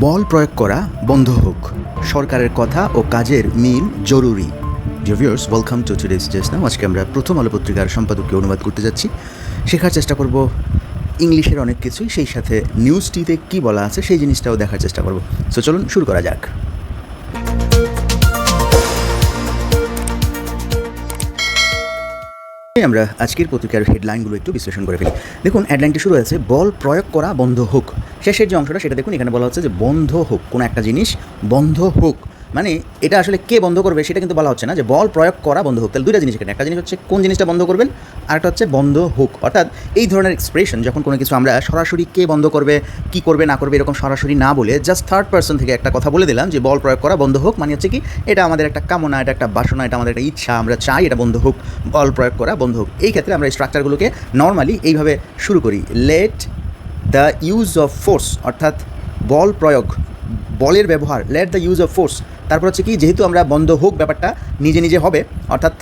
বল প্রয়োগ করা বন্ধ হোক। সরকারের কথা ও কাজের মিল জরুরি। ভিউয়ার্স ওয়েলকাম টু টুডেস ডেস নাও আজকে আমরা প্রথম আলো পত্রিকার সম্পাদককে অনুবাদ করতে যাচ্ছি। শেখার চেষ্টা করব ইংলিশের অনেক কিছুই, সেই সাথে নিউজটিতে কী বলা আছে, সেই জিনিসটাও দেখার চেষ্টা করব। সো চলুন শুরু করা যাক। আমরা আজকের পত্রিকার হেডলাইনগুলো একটু বিশ্লেষণ করে ফেলি। দেখুন হেডলাইনটি শুরু হয়েছে, বল প্রয়োগ করা বন্ধ হোক। শেষের যে অংশটা, সেটা দেখুন, এখানে বলা হচ্ছে যে বন্ধ হোক, কোনো একটা জিনিস বন্ধ হোক। মানে এটা আসলে কে বন্ধ করবে সেটা কিন্তু বলা হচ্ছে না যে বল প্রয়োগ করা বন্ধ হোক। তাহলে দুইটা জিনিস এখানে। একটা জিনিস হচ্ছে কোন জিনিসটা বন্ধ করবেন আর একটা হচ্ছে বন্ধ হোক। অর্থাৎ এই ধরনের এক্সপ্রেশন যখন কোনো কিছু আমরা সরাসরি কে বন্ধ করবে, কি করবে, না করবে এরকম সরাসরি না বলে জাস্ট থার্ড পার্সন থেকে একটা কথা বলে দিলাম যে বল প্রয়োগ করা বন্ধ হোক মানে হচ্ছে কি এটা আমাদের একটা কামনা, এটা একটা বাসনা, এটা আমাদের একটা ইচ্ছা, আমরা চাই এটা বন্ধ হোক, বল প্রয়োগ করা বন্ধ হোক। এই ক্ষেত্রে আমরা এই স্ট্রাকচারগুলোকে নর্মালি এইভাবে শুরু করি। Let the use of force অর্থাৎ বল প্রয়োগ, বলের ব্যবহার let the use of force তারপর হচ্ছে কি, যেহেতু আমরা বন্ধ হোক ব্যাপারটা নিজে নিজে হবে, অর্থাৎ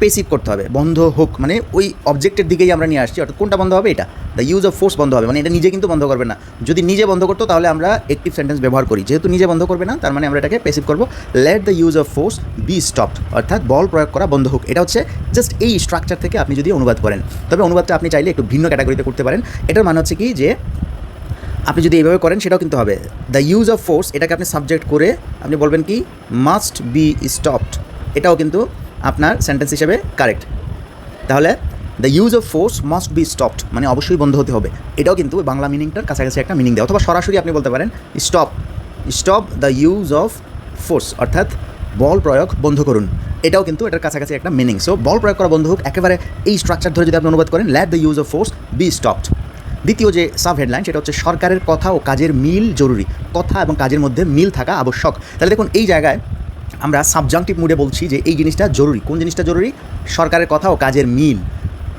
পেসিভ করতে হবে, বন্ধ হোক মানে ওই অবজেক্টের দিকেই আমরা নিয়ে আসছি, অর্থাৎ কোনটা বন্ধ হবে এটা? দ্য ইউজ অফ ফোর্স বন্ধ হবে মানে এটা নিজে কিন্তু বন্ধ করবে না। যদি নিজে বন্ধ করতো, তাহলে আমরা একটিভ সেন্টেন্স ব্যবহার করি। যেহেতু নিজে বন্ধ করবে না, তার মানে আমরা এটাকে পেসিভ করব। Let the use of force be stopped অর্থাৎ বল প্রয়োগ করা বন্ধ হোক। এটা হচ্ছে জাস্ট এই স্ট্রাকচার থেকে আপনি যদি অনুবাদ করেন। তবে অনুবাদটা আপনি চাইলে একটু ভিন্ন ক্যাটাগরিতে করতে পারেন। এটার মানে হচ্ছে কি যে আপনি যদি এইভাবে করেন, সেটাও কিন্তু হবে। দ্য ইউজ অফ ফোর্স এটাকে আপনি সাবজেক্ট করে আপনি বলবেন কি মাস্ট বি স্টপড এটাও কিন্তু আপনার সেন্টেন্স হিসেবে কারেক্ট তাহলে the use of force must be stopped মানে অবশ্যই বন্ধ হতে হবে। এটাও কিন্তু বাংলা মিনিংটার কাছাকাছি একটা মিনিং দেয়। অথবা সরাসরি আপনি বলতে পারেন stop stop the use of force অর্থাৎ বল প্রয়োগ বন্ধ করুন। এটাও কিন্তু এটার কাছাকাছি একটা মিনিং সো বল প্রয়োগ করা বন্ধ হোক, একেবারে এই স্ট্রাকচার ধরে যদি আপনি অনুবাদ করেন let the use of force be stopped দ্বিতীয় যে সাব হেডলাইন সেটা হচ্ছে সরকারের কথা ও কাজের মিল জরুরি, কথা এবং কাজের মধ্যে মিল থাকা আবশ্যক। তাহলে দেখুন, এই জায়গায় আমরা সাবজাংটিভ মুডে বলছি যে এই জিনিসটা জরুরি। কোন জিনিসটা জরুরি? সরকারের কথা ও কাজের মিল।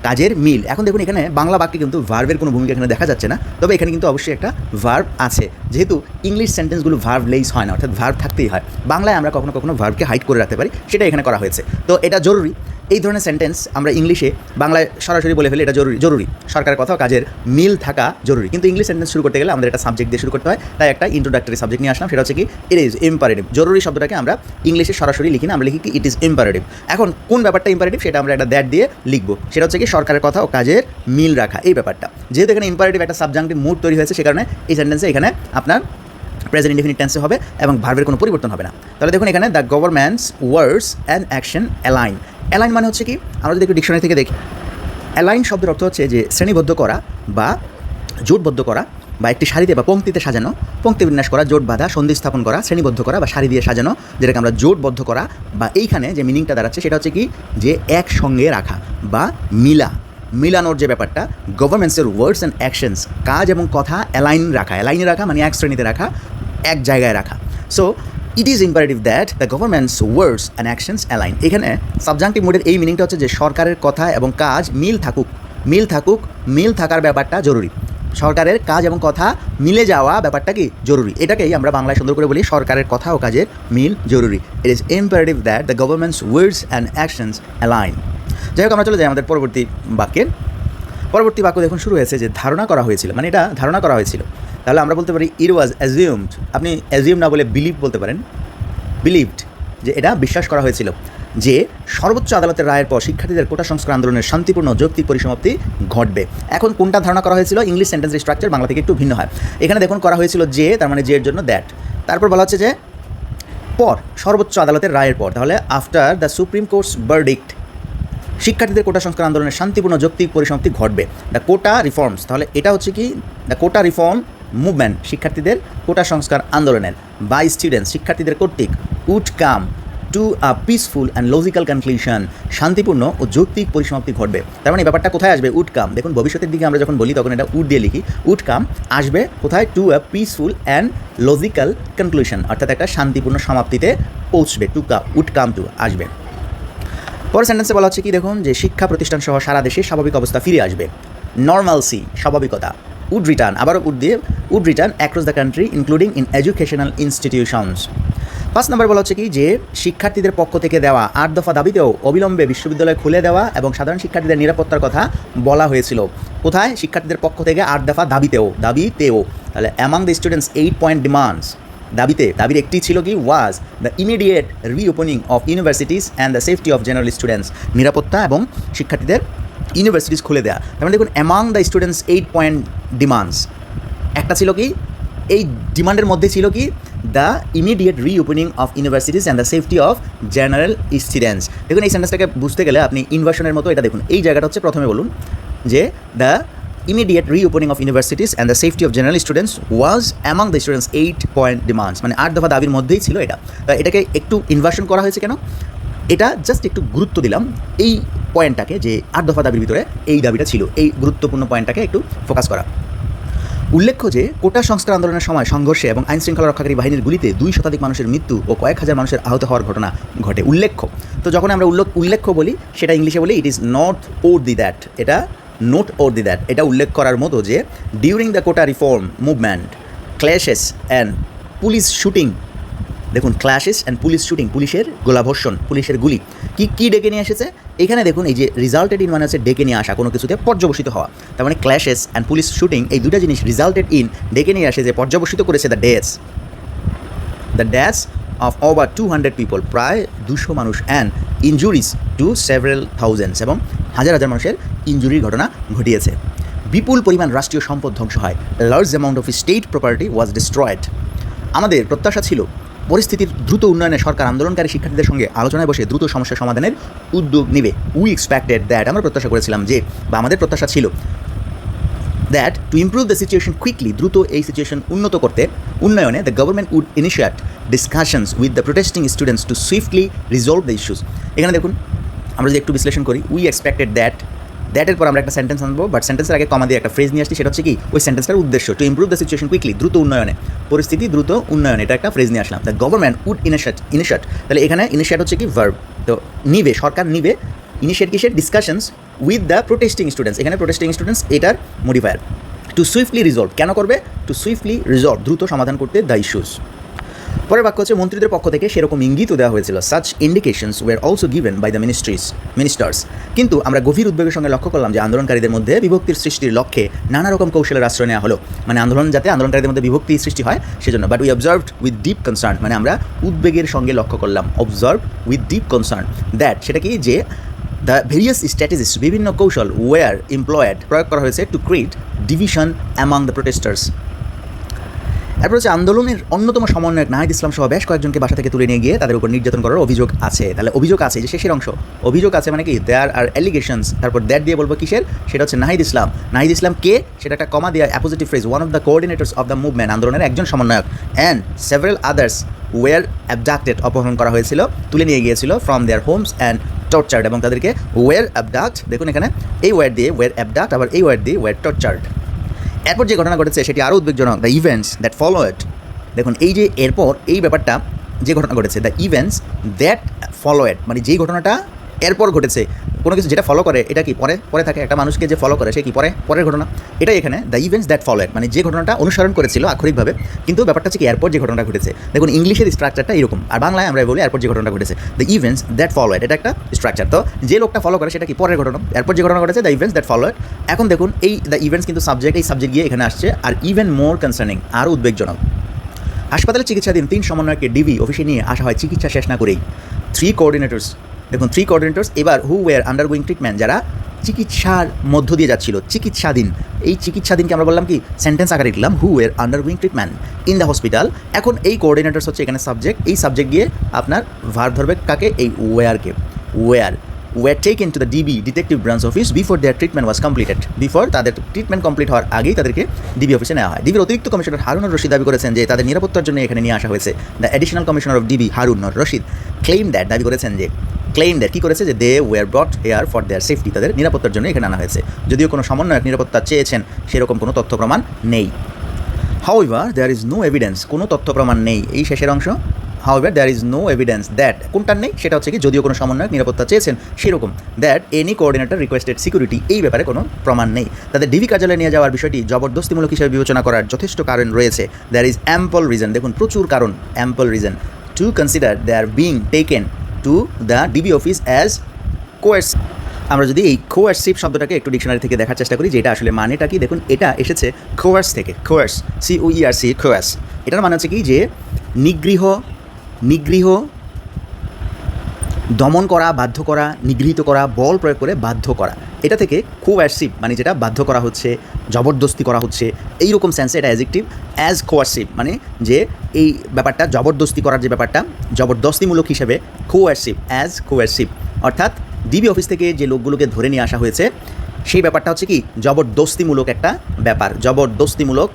কাজের মিল। এখন দেখুন, এখানে বাংলা বাক্যে কিন্তু ভার্ভের কোনো ভূমিকা এখানে দেখা যাচ্ছে না। তবে এখানে কিন্তু অবশ্যই একটা ভার্ভ আছে। যেহেতু ইংলিশ সেন্টেন্সগুলো ভার্ব লেইস হয় না, অর্থাৎ ভার্ভ থাকতেই হয়। বাংলায় আমরা কখনো কখনো ভার্ভকে হাইড করে রাখতে পারি, সেটা এখানে করা হয়েছে। তো এটা জরুরি। এই ধরনের সেন্টেন্স আমরা ইংলিশে বাংলায় সরাসরি বলে ফেলি এটা জরুরি জরুরি। সরকারের কথা কাজের মিল থাকা জরুরি। কিন্তু ইংলিশ সেন্টেন্স শুরু করতে গেলে আমাদের একটা সাবজেক্ট দিয়ে শুরু করতে হয়। তাই একটা ইন্ট্রোডাক্টরি সাবজেক্ট নিয়ে আসলাম। সেটা হচ্ছে কি ইট ইজ ইম্পারেটিভ জরুরি শব্দটাকে আমরা ইংলিশে সরাসরি লিখি না, আমরা লিখি কি ইট ইজ ইম্পারেটিভ এখন কোন ব্যাপারটা ইম্পারেটিভ সেটা আমরা একটা দ্যাট দিয়ে লিখব। সেটা হচ্ছে কি, সরকারের কথা ও কাজের মিল রাখা। এই ব্যাপারটা। যেহেতু এখানে ইম্পারেটিভ একটা সাবজাংটিভ মুড তৈরি হয়েছে, সে কারণে এই সেন্টেন্সে এখানে আপনার প্রেজেন্ট ইনডিফিনিট টেন্সে হবে এবং ভার্বের কোনো পরিবর্তন হবে না। তাহলে দেখুন এখানে the government's words and action align align মানে হচ্ছে কি? আমরা যদি একটু ডিকশনারি থেকে দেখি। অ্যালাইন শব্দের অর্থ হচ্ছে যে শ্রেণীবদ্ধ করা বা জোটবদ্ধ করা বা একটি সারিতে বা পঙ্ক্তিতে সাজানো। পঙ্ক্তি বিন্যাস করা, জোট বাঁধা, সন্ধি স্থাপন করা, শ্রেণীবদ্ধ করা বা সারি দিয়ে সাজানো, যেটাকে আমরা জোটবদ্ধ করা বা এইখানে যে মিনিংটা দাঁড়াচ্ছে সেটা হচ্ছে কি? যে একসঙ্গে রাখা বা মিলা। মিলানোর যে ব্যাপারটা গভর্নমেন্টসের ওয়ার্ডস অ্যান্ড অ্যাকশনস কাজ এবং কথা অ্যালাইন রাখা। অ্যালাইনে রাখা মানে এক শ্রেণীতে রাখা এক জায়গায় রাখা। So it is imperative that the government's words and actions align এখানে সাবজাংটিভ মোডের এই মিনিংটা হচ্ছে যে সরকারের কথা এবং কাজ মিল থাকুক। মিল থাকুক, মিল থাকার ব্যাপারটা জরুরি। সরকারের কাজ এবং কথা মিলে যাওয়া ব্যাপারটা কি জরুরি? এটাকেই আমরা বাংলায় সুন্দর করে বলি সরকারের কথা ও কাজের মিল জরুরি। It is imperative that the government's words and actions align যাই হোক, আমরা চলে যাই আমাদের পরবর্তী বাক্যের পরবর্তী বাক্য দেখুন, শুরু হয়েছে যে ধারণা করা হয়েছিল। মানে এটা ধারণা করা হয়েছিল। তাহলে আমরা বলতে পারি ইট ওয়াজ অ্যাজিউমড আপনি অ্যাজিউম না বলে বিলিভ বলতে পারেন। বিলিভড যে এটা বিশ্বাস করা হয়েছিল যে সর্বোচ্চ আদালতের রায়ের পর শিক্ষার্থীদের কোটা সংস্কার আন্দোলনের শান্তিপূর্ণ যৌক্তিক পরিসমাপ্তি ঘটবে। এখন কোনটা ধারণা করা হয়েছিল? ইংলিশ সেন্টেন্স স্ট্রাকচার বাংলা থেকে একটু ভিন্ন হয়। এখানে দেখুন করা হয়েছিল যে, তার মানে যে এর জন্য দ্যাট তারপর বলা হচ্ছে যে, পর, সর্বোচ্চ আদালতের রায়ের পর, তাহলে after the Supreme Court's verdict শিক্ষার্থীদের কোটা সংস্কার আন্দোলনের শান্তিপূর্ণ যৌক্তিক পরিসমাপ্তি ঘটবে। দ্য কোটা রিফর্মস তাহলে এটা হচ্ছে কি? দ্য কোটা রিফর্ম মুভমেন্ট, শিক্ষার্থীদের কোটা সংস্কার আন্দোলনের। বাই স্টুডেন্টস শিক্ষার্থীদের কর্তৃক would come to a peaceful and logical conclusion শান্তিপূর্ণ ও যৌক্তিক পরিসমাপ্তি ঘটবে। তার মানে ব্যাপারটা কোথায় আসবে? Would come. দেখুন, ভবিষ্যতের দিকে আমরা যখন বলি, তখন এটা উড দিয়ে লিখি। উড কাম আসবে কোথায়? To a peaceful and logical conclusion অর্থাৎ একটা শান্তিপূর্ণ সমাপ্তিতে পৌঁছবে। টু কাম টু আসবে। পরের সেন্টেন্সে বলা হচ্ছে কি? দেখুন, যে শিক্ষা প্রতিষ্ঠান সহ সারা দেশে স্বাভাবিক অবস্থা ফিরে আসবে। নর্মালসি স্বাভাবিকতা। উড রিটার্ন, আবারও উড দিয়ে would return across the country including in educational institutions পাঁচ নম্বর বলা হচ্ছে কি যে, শিক্ষার্থীদের পক্ষ থেকে দেওয়া আট দফা দাবিতেও অবিলম্বে বিশ্ববিদ্যালয় খুলে দেওয়া এবং সাধারণ শিক্ষার্থীদের নিরাপত্তার কথা বলা হয়েছিল। কোথায়? শিক্ষার্থীদের পক্ষ থেকে আট দফা দাবিতেও দাবিতেও। তাহলে among the students eight point demands দাবিতে, দাবির একটি ছিল কি? Was the immediate reopening of universities and the safety of general students নিরাপত্তা এবং শিক্ষার্থীদের ইউনিভার্সিটিস খুলে দেওয়া তার মানে দেখুন among the students eight point demands একটা ছিল কি? এই ডিমান্ডের মধ্যে ছিল কি? The immediate reopening of universities and the safety of general students দেখুন, এই সেন্টেন্সটাকে বুঝতে গেলে আপনি ইনভার্সনের মতো এটা দেখুন। এই জায়গাটা হচ্ছে প্রথমে বলুন যে the immediate reopening of universities and the safety of general students was among the students eight point demands মানে আট দফা দাবির মধ্যেই ছিল এটা। এটাকে একটু ইনভার্সন করা হয়েছে কেন? এটা জাস্ট একটু গুরুত্ব দিলাম। এই পয়েন্টটাকে যে আট দফা দাবির ভিতরে এই দাবিটা ছিল, এই গুরুত্বপূর্ণ পয়েন্টটাকে একটু ফোকাস করা। উল্লেখ্য যে, কোটা সংস্কার আন্দোলনের সময় সংঘর্ষে এবং আইন শৃঙ্খলা রক্ষাকারী বাহিনীর গুলিতে দুই শতাধিক মানুষের মৃত্যু ও কয়েক হাজার মানুষের আহত হওয়ার ঘটনা ঘটে। উল্লেখ্য। তো যখন আমরা উল্লেখ উল্লেখ্য বলি, সেটা ইংলিশে বলি it is not or the that এটা নোট ওর দি দ্যাট এটা উল্লেখ করার মতো যে during the quota reform movement clashes and police shooting দেখুন ক্ল্যাশেস অ্যান্ড পুলিশ শুটিং পুলিশের গোলাবর্ষণ, পুলিশের গুলি। কি কি ডেকে নিয়ে এসেছে? এখানে দেখুন, এই যে রিজাল্টেড ইন মানে হচ্ছে ডেকে নিয়ে আসা, কোনো কিছুতে পর্যবসিত হওয়া। তার মানে ক্ল্যাশেস অ্যান্ড পুলিশ শুটিং এই দুটা জিনিস রিজাল্টেড ইন ডেকে নিয়ে আসে যে পর্যবসিত করেছে the deaths the dash of over two hundred people প্রায় দুশো মানুষ and injuries to several thousands এবং হাজার হাজার মানুষের ইঞ্জুরির ঘটনা ঘটিয়েছে। বিপুল পরিমাণ রাষ্ট্রীয় সম্পদ ধ্বংস হয়। Large amount of state property was destroyed আমাদের প্রত্যাশা ছিল পরিস্থিতির দ্রুত উন্নয়নে সরকার আন্দোলনকারী শিক্ষার্থীদের সঙ্গে আলোচনায় বসে দ্রুত সমস্যা সমাধানের উদ্যোগ নেবে। উই এক্সপেক্টেড দ্যাট আমরা প্রত্যাশা করেছিলাম যে, বা আমাদের প্রত্যাশা ছিল that to improve the situation quickly দ্রুত এই সিচুয়েশন উন্নত করতে উন্নয়নে the government would initiate discussions with the protesting students to swiftly resolve the issues এখানে দেখুন, আমরা যদি একটু বিশ্লেষণ করি উই এক্সপেক্টেড দ্যাট দ্যাটের পর আমরা একটা সেন্টেন্স আনব বাট সেন্টেন্সের আগে কমা দিয়ে একটা ফ্রেজ নিয়ে আসছি, সেটা হচ্ছে কি? ওই সেন্টেন্সটার উদ্দেশ্য to improve the situation quickly দ্রুত উন্নয়নে। পরিস্থিতি দ্রুত উন্নয়নে, এটা একটা ফ্রেজ নিয়ে আসলাম। The government would initiate initiate তাহলে এখানে ইনিশিয়েট হচ্ছে কি? ভার্ব তো নিবে, সরকার নিবে ইনিশিয়েট কিসের? Discussions with the protesting students এখানে প্রোটেস্টিং স্টুডেন্টস এটার মডিফায়ার টু সুইফটলি রিজলভ কেন করবে? টু সুইফটলি রিজলভ দ্রুত সমাধান করতে দ্য ইস্যুস পরের বাক্য হচ্ছে, মন্ত্রীদের পক্ষ থেকে সেরকম ইঙ্গিতও দেওয়া হয়েছিল। Such indications were also given by the ministries ministers কিন্তু আমরা গভীর উদ্বেগের সঙ্গে লক্ষ্য করলাম যে, আন্দোলনকারীদের মধ্যে বিভক্তির সৃষ্টির লক্ষ্যে নানা রকম কৌশলের আশ্রয় নেওয়া হলো। মানে আন্দোলন যাতে আন্দোলনকারীদের মধ্যে বিভক্তি সৃষ্টি হয়, সেজন্য। But we observed with deep concern মানে আমরা উদ্বেগের সঙ্গে লক্ষ্য করলাম। Observe with deep concern that সেটা কি? যে দ্য ভেরিয়াস স্ট্র্যাটেজিস বিভিন্ন কৌশল ওয়ার এমপ্লয়েড প্রয়োগ করা হয়েছে to create division among the protesters এরপর হচ্ছে আন্দোলনের অন্যতম সমন্বয়ক নাহিদ ইসলাম সহ বেশ কয়েকজনকে বাসা থেকে তুলে নিয়ে গিয়ে তাদের উপর নির্যাতন করার অভিযোগ আছে। তাহলে অভিযোগ আছে যে শেষের অংশ। অভিযোগ আছে মানে কি? দেয়ার আর অ্যালিগেশনস তারপর দ্যাট দিয়ে বলব কিসের? সেটা হচ্ছে নাহিদ ইসলাম। নাহিদ ইসলাম কে? সেটা একটা কমা দেওয়া appositive phrase one of the coordinators of the movement আন্দোলনের একজন সমন্বয়ক। And several others were abducted অপহরণ করা হয়েছিল, তুলে নিয়ে গিয়েছিল from their homes and tortured এবং তাদেরকে ওয়ার অ্যাবডাক্ট দেখুন এখানে, এই ওয়ার দিয়ে ওয়ার অ্যাবডাক্ট আবার এই ওয়ার দিয়ে ওয়ার টর্চার্ড এরপর যে ঘটনা ঘটেছে, সেটি আরও উদ্বেগজনক the events that follow it দেখুন, এই যে এরপর, এই ব্যাপারটা যে ঘটনা ঘটেছে the events that follow it মানে যেই ঘটনাটা এরপর ঘটেছে কোনো কিছু যেটা ফলো করে, এটা কি পরে? পরে থাকে একটা মানুষকে যে ফলো করে, সে কি পরে? পরের ঘটনা। এটাই এখানে দ্য ইভেন্টস দ্যাট ফলো মানে যে ঘটনাটা অনুসরণ করেছিল আক্ষরিকভাবে, কিন্তু ব্যাপারটা হচ্ছে কি এরপর যে ঘটনাটা ঘটেছে। দেখুন, ইংলিশের স্ট্রাকচারটা এরকম, আর বাংলায় আমরা বলি এরপর যে ঘটনাটা ঘটেছে। দ্য ইভেন্টস দ্যাট ফলো এটা একটা স্ট্রাকচার তো যে লোকটা ফলো করে, সেটা কি পরের ঘটনা? এরপর যে ঘটনা ঘটেছে দ্য ইভেন্টস দ্যাট ফলো এখন দেখুন, এই দ্য ইভেন্টস কিন্তু সাবজেক্ট এই সাবজেক্ট গিয়ে এখানে আসছে, আর ইভেন মোর কনসার্নিং আরও উদ্বেগজনক। হাসপাতালে চিকিৎসাধীন তিন সমন্বয়কে ডিবি অফিসে নিয়ে আসা হয়, চিকিৎসা শেষ না করেই। থ্রি কোঅর্ডিনেটর্স দেখুন থ্রি কোঅর্ডিনেটর্স এবার who were undergoing treatment যারা চিকিৎসার মধ্য দিয়ে যাচ্ছিল, চিকিৎসাধীন। এই চিকিৎসাধীনকে আমরা বললাম কি? সেন্টেন্স আকারে লিখলাম who were undergoing treatment in the hospital এখন এই কোঅর্ডিনেটর্স হচ্ছে এখানে সাবজেক্ট এই সাবজেক্ট গিয়ে আপনার ভার ধরবে কাকে? এই ওয়ারকে were were taken to the DB detective branch office before their treatment was completed before তাদের ট্রিটমেন্ট কমপ্লিট হওয়ার আগেই তাদেরকে ডিবি অফিসে নেওয়া হয়। ডিবির অতিরিক্ত কমিশনার হারুন রশিদ দাবি করেছেন যে, তাদের নিরাপত্তার জন্য এখানে নিয়ে আসা হয়েছে। The additional commissioner of DB Harun Rashid claim that দাবি করেছেন যে ক্লেম দ্যাট কী করেছে যে they were brought here for their safety তাদের নিরাপত্তার জন্য এখানে আনা হয়েছে। যদিও কোনো সমন্বয়ক নিরাপত্তা চেয়েছেন, সেরকম কোনো তথ্য প্রমাণ নেই। However there is no evidence কোনো তথ্য প্রমাণ নেই। এই শেষের অংশ? However there is no evidence that কোনটার নেই, সেটা হচ্ছে কি যদিও কোনো সমন্বয়ক নিরাপত্তা চেয়েছেন, সেরকম that any coordinator requested security এই ব্যাপারে কোনো প্রমাণ নেই। তাদের ডিবি কার্যালয়ে নিয়ে যাওয়ার বিষয়টি জবরদস্তিমূলক হিসেবে বিবেচনা করার যথেষ্ট কারণ রয়েছে। দ্যার ইজ অ্যাম্পল রিজন দেখুন, প্রচুর কারণ ample reason to consider they are being taken to the DB office as coerce আমরা যদি এই কোয়ার্সিভ শব্দটাকে একটু ডিকশনারি থেকে দেখার চেষ্টা করি, যেটা আসলে মানেটা কি, দেখুন, এটা এসেছে কোয়ার্স থেকে কোয়ার্স সি সি কোয়ার্স এটার মানে হচ্ছে কি যে নিগৃহ নিগৃহ, দমন করা, বাধ্য করা, নিগৃহীত করা, বল প্রয়োগ করে বাধ্য করা। এটা থেকে কোয়ার্সিভ মানে যেটা বাধ্য করা হচ্ছে, জবরদস্তি করা হচ্ছে এই রকম সেন্সে এটা অ্যাজেক্টিভ অ্যাজ কোয়ার্সিভ মানে যে এই ব্যাপারটা, জবরদস্তি করার যে ব্যাপারটা, জবরদস্তিমূলক হিসেবে কোয়ার্সিভ অ্যাজ কোয়ার্সিভ অর্থাৎ ডিবি অফিস থেকে যে লোকগুলোকে ধরে নিয়ে আসা হয়েছে, সেই ব্যাপারটা হচ্ছে কি, জবরদস্তিমূলক একটা ব্যাপার, জবরদস্তিমূলক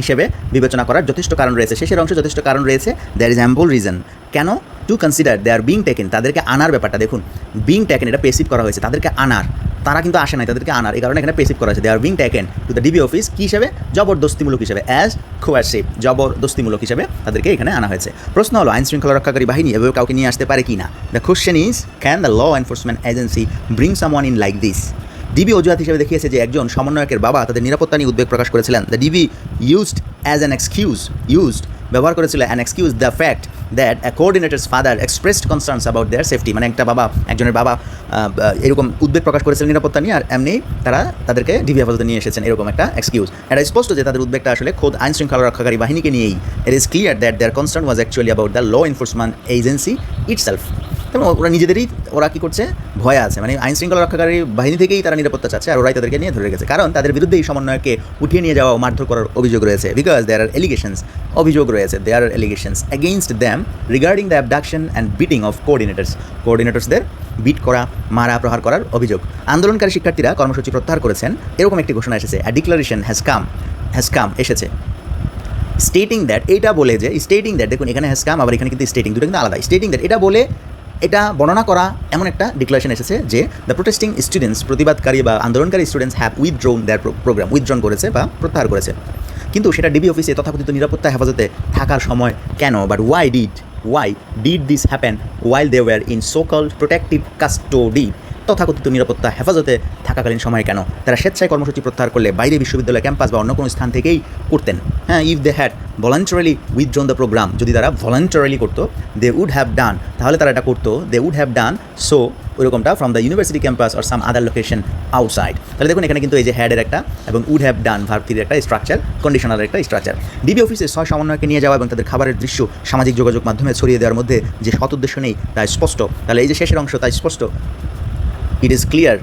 হিসেবে বিবেচনা করার যথেষ্ট কারণ রয়েছে। শেষের অংশে যথেষ্ট কারণ রয়েছে। দ্যার ইজ অ্যাম্পল রিজন কেন? To consider they are being taken তাদেরকে আনার ব্যাপারটা দেখুন। বিং টেকেন এটা পেসিভ করা হয়েছে। তাদেরকে আনার। তারা কিন্তু আসে নাই, তাদেরকে আনার। এই কারণে এখানে পেসিভ করা হয়েছে। They are being taken to the DB office কী হিসেবে? জবরদস্তিমূলক হিসেবে। অ্যাজ কোয়ারশিপ জবরদস্তিমূলক হিসেবে তাদেরকে এখানে আনা হয়েছে। প্রশ্ন হলো আইন শৃঙ্খলা রক্ষাকারী বাহিনী এভাবে কাউকে নিয়ে আসতে পারে কি না the question is can the law enforcement agency bring someone in like this DB অজুহাত হিসেবে দেখিয়েছে যে একজন সমন্বয়কের বাবা তাদের নিরাপত্তা নিয়ে উদ্বেগ প্রকাশ করেছিলেন। The DB used as an excuse used ব্যবহার করেছিল an excuse the fact that a coordinators father expressed concerns about their safety মানে একটা বাবা, একজনের বাবা এরকম উদ্বেগ প্রকাশ করেছিলেন নিরাপত্তা নিয়ে, আর এমনি তারা তাদেরকে ডিবি হেফাজতে নিয়ে এসেছেন এরকম একটা এক্সকিউজ এটা স্পষ্ট যে তাদের উদ্বেগটা আসলে খোদ আইন শৃঙ্খলা রক্ষাকারী বাহিনীকে নিয়েই। It is clear that their concern was actually about the law enforcement agency itself তেমন ওরা নিজেদেরই, ওরা কী করছে? ভয় আছে। মানে আইন শৃঙ্খলা রক্ষাকারী বাহিনী থেকেই তারা নিরাপত্তা চাচ্ছে আর ওরাই তাদেরকে নিয়ে ধরে রেখেছে। কারণ তাদের বিরুদ্ধে এই সমন্বয়কে উঠিয়ে নিয়ে যাওয়া মারধর করার অভিযোগ রয়েছে। বিকজ দেয়ার আর এলিগেশনস অভিযোগ রয়েছে there are allegations against them regarding the abduction and beating of coordinators কোঅর্ডিনেটার্সদের beat করা, মারা, প্রহার করার অভিযোগ। আন্দোলনকারী শিক্ষার্থীরা কর্মসূচি প্রত্যাহার করেছেন। এরকম একটি ঘোষণা এসেছে। A declaration has come has come এসেছে। স্টেটিং দ্যাট এটা বলে যে স্টেটিং দ্যাট দেখুন, এখানে হ্যাজ কাম আবার এখানে কিন্তু স্টেটিং দুটো কিন্তু আলাদা স্টেটিং দ্যাট এটা বলে এটা বর্ণনা করা এমন একটা ডিক্লারেশন এসেছে যে দ্য প্রোটেস্টিং স্টুডেন্টস প্রতিবাদকারী বা আন্দোলনকারী students have withdrawn their programme withdrawn করেছে বা প্রত্যাহার করেছে। কিন্তু সেটা ডিবি অফিসে তথাকথিত নিরাপত্তা হেফাজতে থাকার সময় কেন? But why did why did this happen while they were in so called protective custody তথাকথিত নিরাপত্তা, হেফাজতে থাকাকালীন সময় কেন? তারা স্বেচ্ছায় কর্মসূচি প্রত্যাহার করলে বাইরে বিশ্ববিদ্যালয় ক্যাম্পাস বা অন্য কোনো স্থান থেকেই করতেন। হ্যাঁ if they had voluntarily withdrawn the programme যদি তারা ভলান্টারিলি করতো দে উড হ্যাভ ডান তাহলে তারা এটা করতো they would have done so ওইরকমটা from the university campus or some other location outside তাহলে দেখুন এখানে কিন্তু এই যে হ্যাডের একটা এবং উড হ্যাভ ডান ভার্তির একটা স্ট্রাকচার কন্ডিশনালের একটা স্ট্রাকচার ডিবি অফিসে ছয় সমন্বয়কে নিয়ে যাওয়া এবং তাদের খাবারের দৃশ্য সামাজিক যোগাযোগ মাধ্যমে ছড়িয়ে দেওয়ার মধ্যে যে সৎ উদ্দেশ্য নেই তা স্পষ্ট। তাহলে এই যে শেষের অংশ তা স্পষ্ট। It is clear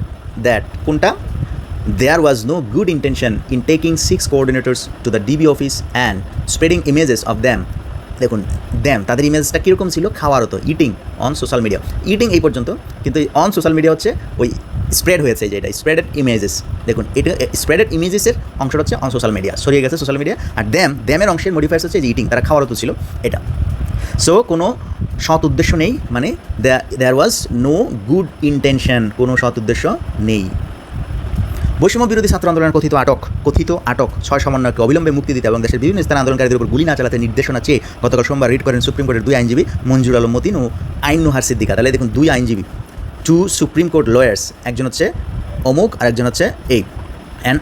that কোনটা there was no good intention in taking six coordinators to the DB office and spreading images of them. দেখুন দ্যাম তাদের ইমেজটা কীরকম ছিল? খাওয়ার হতো eating on social media eating এই পর্যন্ত, কিন্তু অন সোশ্যাল মিডিয়া হচ্ছে ওই স্প্রেড হয়েছে যেটা স্প্রেডেড ইমেজেস দেখুন, এটা স্প্রেডেড ইমেজেসের অংশটা হচ্ছে অন সোশ্যাল মিডিয়া সরিয়ে গেছে সোশ্যাল মিডিয়া আর দ্যাম দ্যামের অংশের মডিফায়ার্স হচ্ছে যে ইটিং তারা খাওয়ার হতো ছিল, এটা। সো কোনো সৎ উদ্দেশ্য নেই মানে there was no good intention কোনো সৎ উদ্দেশ্য নেই। বৈষম্য বিরোধী ছাত্র আন্দোলনের কথিত আটক কথিত আটক ছয় সমন্বয়কে অবিলম্বে মুক্তি দিতে এবং দেশের বিভিন্ন স্থানে আন্দোলনকারীদের উপর গুলি না চালাতে নির্দেশনা চেয়ে গতকাল সোমবার রিট করেন সুপ্রিম কোর্টের দুই আইনজীবী মঞ্জুর আলম মতিন ও আইন নুহার সিদ্দিকা তাহলে দেখুন, দুই আইনজীবী টু সুপ্রিম কোর্ট লয়ার্স একজন হচ্ছে অমুক আর একজন হচ্ছে এই। অ্যান্ড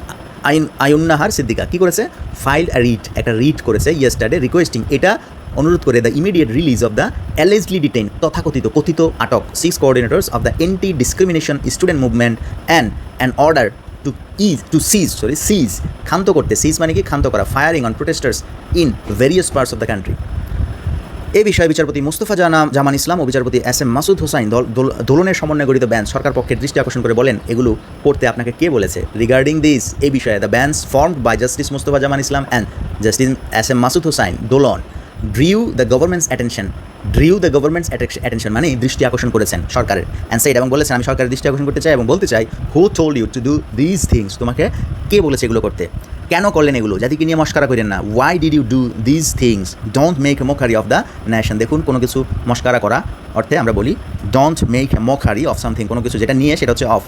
আইন আয়ুন্নাহার সিদ্দিকা, কী করেছে? ফাইল রিট একটা রিট করেছে ইয়েস্টারডে রিকোয়েস্টিং এটা অনুরোধ করে the immediate release of the allegedly detain তথাকথিত, কথিত, আটক six coordinators of the anti discrimination student movement and an order to is to cease sorry cease ক্ষান্ত করতে সিজ মানে কি? ক্ষান্ত করা firing on protesters in various parts of the country এই বিষয়ে বিচারপতি মুস্তফা জানা, জামান ইসলাম ও বিচারপতি এস এম মাসুদ হোসাইন দল দোলনের সমন্বয়ে গঠিত ব্যান্স সরকার পক্ষের দৃষ্টি আকর্ষণ করে বলেন, এগুলো করতে আপনাকে কে বলেছে? রিগার্ডিং দিস এই বিষয়ে the bench formed by justice Mustafa Zaman Islam and justice S M Masud Hossain, Dolon. Drew the government's attention drew the government's attention মানে দৃষ্টি আকর্ষণ করেছেন সরকারের। অ্যান্ড সাইড এবং বলেছেন, আমি সরকারের দৃষ্টি আকর্ষণ করতে চাই এবং বলতে চাই who told you to do this things তোমাকে কে বলেছে এগুলো করতে? কেন করলেন এগুলো? জাতিকে নিয়ে মস্কারা করেন না। Why did you do this things don't make a mockery of the nation দেখুন, কোনো কিছু মস্কারা করা অর্থে আমরা বলি don't make a mockery of something কোনো কিছু যেটা নিয়ে, সেটা হচ্ছে of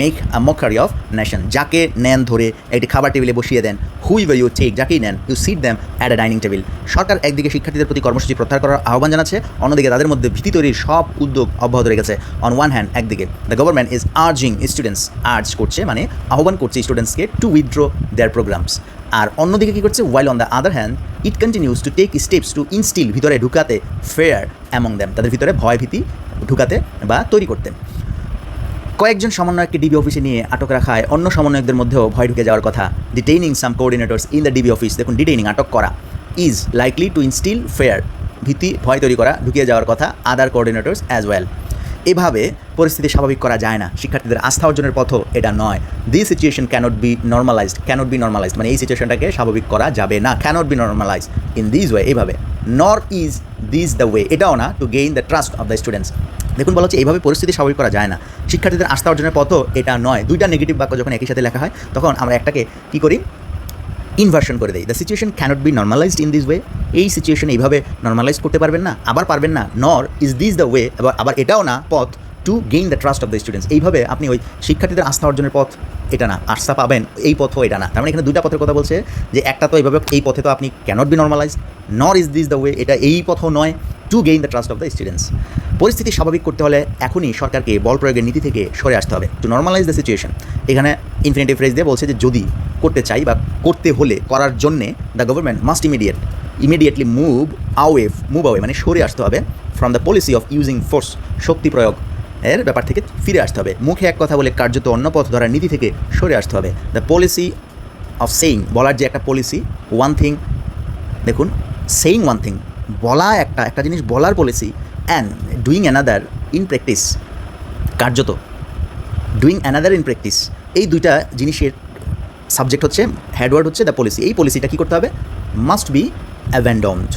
make a mockery of nation যাকে নেন ধরে একটি খাবার টেবিলে বসিয়ে দেন। হুই ইউ টেক যাকেই নেন you sit them at a dining table সরকার একদিকে শিক্ষার্থীদের প্রতি কর্মসূচি প্রত্যাহার করার আহ্বান জানাচ্ছে, অন্যদিকে তাদের মধ্যে ভীতি তৈরির সব উদ্যোগ অব্যাহত রেখেছে। অন ওয়ান হ্যান্ড একদিকে the government is urging students urge করছে মানে আহ্বান করছে স্টুডেন্টসকে টু উইথড্র দেয়ার প্রোগ্রামস আর অন্যদিকে কী করছে? While on the other hand it continues to take steps to instil ভিতরে ঢুকাতে ফেয়ার অ্যামং দ্যাম তাদের ভিতরে ভয় ভীতি ঢুকাতে বা তৈরি করতে। কয়েকজন সমন্বয়ককে ডিবি অফিসে নিয়ে আটক রাখায় অন্য সমন্বয়কদের মধ্যেও ভয় ঢুকে যাওয়ার কথা। Detaining some coordinators in the DB office দেখুন ডিটেইনিং আটক করা। Is likely to instil fear ভীতি, ভয় তৈরি করা, ঢুকিয়ে যাওয়ার কথা আদার কোঅর্ডিনেটর্স অ্যাজ ওয়েল এভাবে পরিস্থিতি স্বাভাবিক করা যায় না। শিক্ষার্থীদের আস্থা অর্জনের পথও এটা নয়। The situation cannot be normalised cannot be normalised মানে এই সিচুয়েশনটাকে স্বাভাবিক করা যাবে না। Cannot be normalise in this way এইভাবে nor is this the way এটাও না to gain the trust of the students দেখুন, বলা হচ্ছে এইভাবে পরিস্থিতি স্বাভাবিক করা যায় না। শিক্ষার্থীদের আস্থা অর্জনের পথও এটা নয়। দুইটা নেগেটিভ বাক্য যখন একই সাথে লেখা হয়, তখন আমরা একটাকে কী করি? ইনভার্সন করে দেয় the situation cannot be normalised in this way এই সিচুয়েশন এইভাবে নর্মালাইজ করতে পারবেন না, আবার পারবেন না নর ইজ দিস দ্য ওয়ে আবার আবার এটাও না, পথ to gain the trust of the students এইভাবে আপনি ওই শিক্ষার্থীদের আস্থা অর্জনের পথ এটা না আস্থা পাবেন এই পথও এটা না। তার মানে এখানে দুটা পথের কথা বলছে যে একটা তো এইভাবে এই পথে তো আপনি cannot be normalise nor is this the way এটা এই পথও নয় to gain the trust of the students পরিস্থিতি স্বাভাবিক করতে হলে এখনই সরকারকে বল প্রয়োগের নীতি থেকে সরে আসতে হবে টু নর্মালাইজ দ্য সিচুয়েশন এখানে ইনফিনিটিভ ফ্রেজ দিয়ে বলছে যে যদি করতে চাই বা করতে হলে করার জন্যে the government must immediate immediately move away move away মানে সরে আসতে হবে from the policy of using force শক্তি প্রয়োগ। এর ব্যাপার থেকে ফিরে আসতে হবে। মুখে এক কথা বলে কার্যত অন্য পথ ধরার নীতি থেকে সরে আসতে হবে। দ্য পলিসি অফ সেইং বলার যে একটা পলিসি ওয়ান থিং দেখুন সেইং ওয়ান থিং বলা একটা একটা জিনিস বলার policy and doing another in practice কার্যত ডুইং অ্যানাদার ইন প্র্যাকটিস এই দুইটা জিনিসের সাবজেক্ট হচ্ছে হেডওয়ার্ড হচ্ছে দ্য পলিসি এই পলিসিটা কী করতে হবে? মাস্ট বি অ্যাভেন্ডমড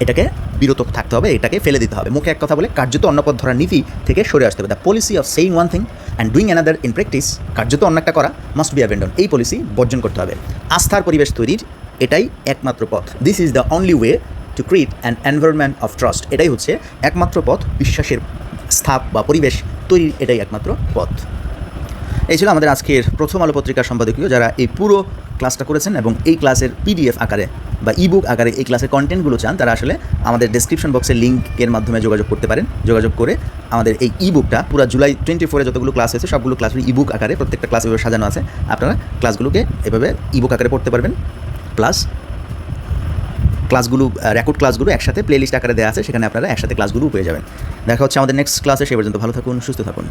এটাকে বিরত থাকতে হবে, এটাকে ফেলে দিতে হবে। মুখে এক কথা বলে, কার্যত অন্য পথ ধরার নীতি থেকে সরে আসতে হবে। The policy of saying one thing and doing another in practice কার্যত অন্য একটা করা মাস্ট বি অ্যাভেন্ডন এই পলিসি বর্জন করতে হবে। আস্থার পরিবেশ তৈরির এটাই একমাত্র পথ। This is the only way to create an environment of trust এটাই হচ্ছে একমাত্র পথ। বিশ্বাসের স্থাপ বা পরিবেশ তৈরির এটাই একমাত্র পথ। এই ছিল আমাদের আজকের প্রথম আলো পত্রিকার সম্পাদকীয়, যারা এই পুরো ক্লাসটা করেছেন এবং এই ক্লাসের পিডিএফ আকারে বা ইবুক আকারে এই ক্লাসের কন্টেন্টগুলো চান, তারা আসলে আমাদের ডেসক্রিপশন বক্সের লিঙ্কের মাধ্যমে যোগাযোগ করতে পারেন। যোগাযোগ করে আমাদের এই ইবুকটা পুরো জুলাই টোয়েন্টি ফোরে যতগুলো ক্লাস হয়েছে, সবগুলো ক্লাসের ইবুক আকারে প্রত্যেকটা ক্লাস এভাবে সাজানো আছে। আপনারা ক্লাসগুলোকে এভাবে ইবুক আকারে পড়তে পারবেন। প্লাস ক্লাসগুলো রেকর্ড ক্লাসগুলো একসাথে প্লেলিস্ট আকারে দেওয়া আছে, সেখানে আপনারা একসাথে ক্লাসগুলো পেয়ে যাবেন। দেখা হচ্ছে আমাদের নেক্সট ক্লাসে সে পর্যন্ত ভালো থাকুন, সুস্থ থাকুন।